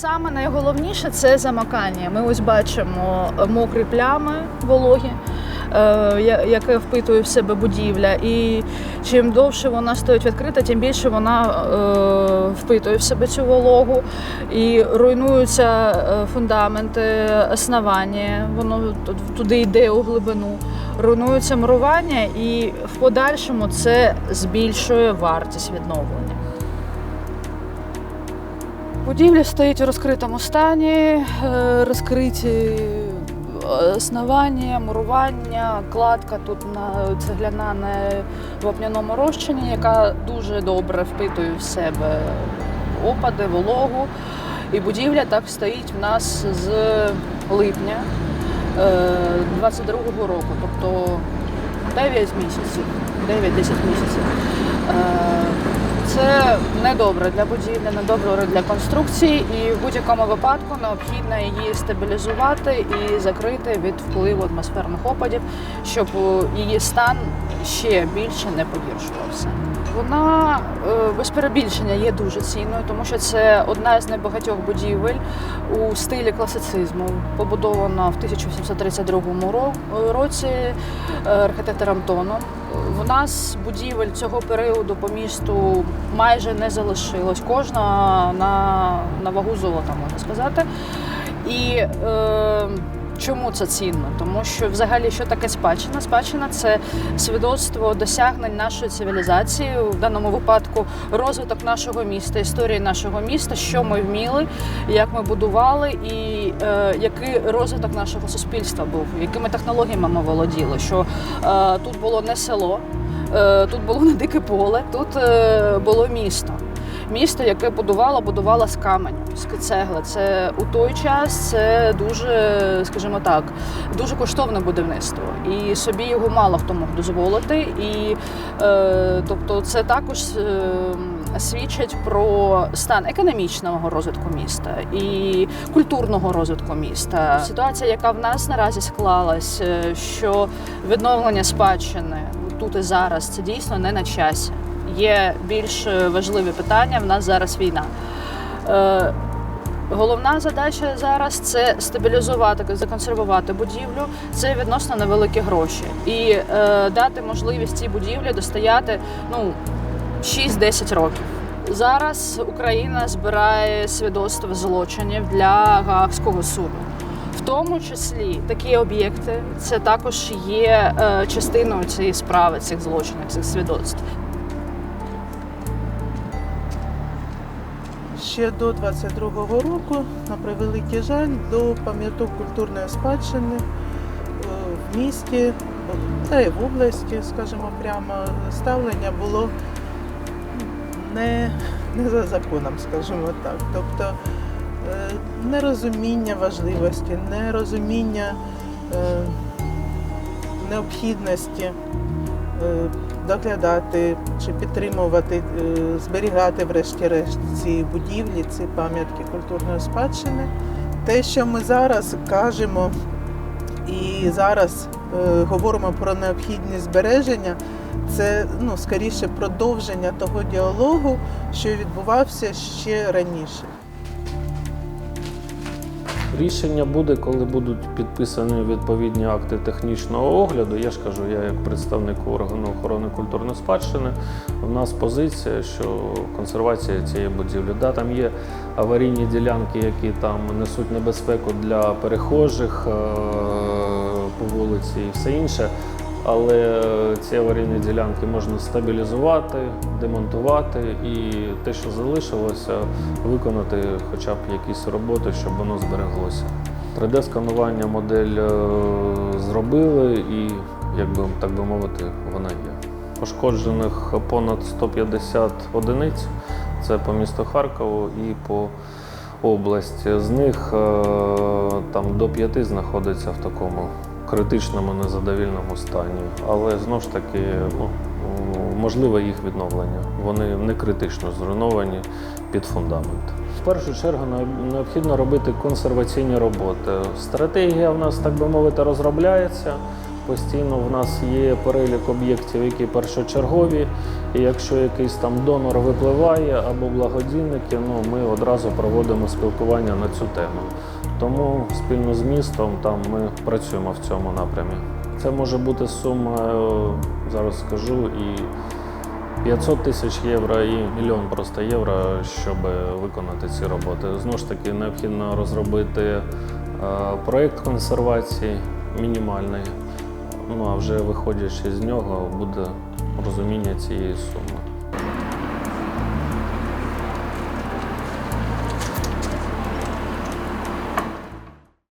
Саме найголовніше це замокання. Ми ось бачимо е, мокрі плями вологі, е, яке впитує в себе будівля. І чим довше вона стоїть відкрита, тим більше вона е, впитує в себе цю вологу. І руйнуються фундаменти, основання, воно ту- туди йде у глибину. Руйнуються мурування, і в подальшому це збільшує вартість відновлення. Будівля стоїть у розкритому стані, е, розкриті основання, мурування, кладка тут на цегляна на вапняному розчині, яка дуже добре впитує в себе опади, вологу. І будівля так стоїть в нас з липня 22-го року, тобто 9 місяців, 9-10 місяців. Це недобре для будівлі, недобре для конструкції, і в будь-якому випадку необхідно її стабілізувати і закрити від впливу атмосферних опадів, щоб її стан ще більше не погіршувався. Вона е, без перебільшення є дуже цінною, тому що це одна з небагатьох будівель у стилі класицизму, побудована в 1832 ро- році е, архітектором Тоном. В нас будівель цього періоду по місту майже не залишилось. Кожна на, на вагу золота, можна сказати. І е, чому це цінно? Тому що взагалі що таке спадщина? Спадщина це свідоцтво досягнень нашої цивілізації, в даному випадку розвиток нашого міста, історії нашого міста, що ми вміли, як ми будували, і е, який розвиток нашого суспільства був, якими технологіями ми володіли. Що е, тут було не село, е, тут було не дике поле, тут е, було місто. Місто, яке будувало, будувало з каменю, з цегли. Це у той час це дуже, скажімо так, дуже коштовне будівництво. І собі його мало хто мог дозволити. І е, тобто, це також е, свідчить про стан економічного розвитку міста і культурного розвитку міста. Ситуація, яка в нас наразі склалась, е, що відновлення спадщини тут і зараз це дійсно не на часі. Є більш е, важливі питання. В нас зараз війна. Е, Головна задача зараз це стабілізувати, законсервувати будівлю. Це відносно невеликі гроші, і е, дати можливість цій будівлі достояти ну 6-10 років. Зараз Україна збирає свідоцтво злочинів для Гаагського суду. В тому числі такі об'єкти це також є е, частиною цієї справи, цих злочинів, цих свідоцтв. Ще до 22-го року, на превеликий жаль, до пам'яток культурної спадщини е, в місті та й в області, скажімо прямо, ставлення було не, не за законом, скажімо так. Тобто е, нерозуміння важливості, нерозуміння е, необхідності доглядати чи підтримувати, е, зберігати врешті-решт ці будівлі, ці пам'ятки культурної спадщини. Те, що ми зараз кажемо і зараз е, говоримо про необхідність збереження, це ну, скоріше продовження того діалогу, що відбувався ще раніше. Рішення буде, коли будуть підписані відповідні акти технічного огляду. Я ж кажу, я як представник органу охорони культурної спадщини. У нас позиція, що консервація цієї будівлі. Да, там є аварійні ділянки, які там несуть небезпеку для перехожих е, по вулиці і все інше. Але ці аварійні ділянки можна стабілізувати, демонтувати і те, що залишилося, виконати хоча б якісь роботи, щоб воно збереглося. 3D-сканування модель е, зробили і, як би так би мовити, вона є. Пошкоджених понад 150 одиниць. Це по місту Харкову і по області. З них е, там до п'яти знаходиться в такому критичному незадовільному стані. Але знову ж таки, ну, можливе їх відновлення. Вони не критично зруйновані під фундамент. В першу чергу необхідно робити консерваційні роботи. Стратегія в нас, так би мовити, розробляється. Постійно в нас є перелік об'єктів, які першочергові. І якщо якийсь там донор випливає або благодійники, ну ми одразу проводимо спілкування на цю тему. Тому спільно з містом там ми працюємо в цьому напрямі. Це може бути сума, е, зараз скажу, і 500 тисяч євро, і мільйон просто євро, щоб виконати ці роботи. Знову ж таки, необхідно розробити е, проєкт консервації мінімальний. Ну а вже виходячи з нього, буде розуміння цієї суми.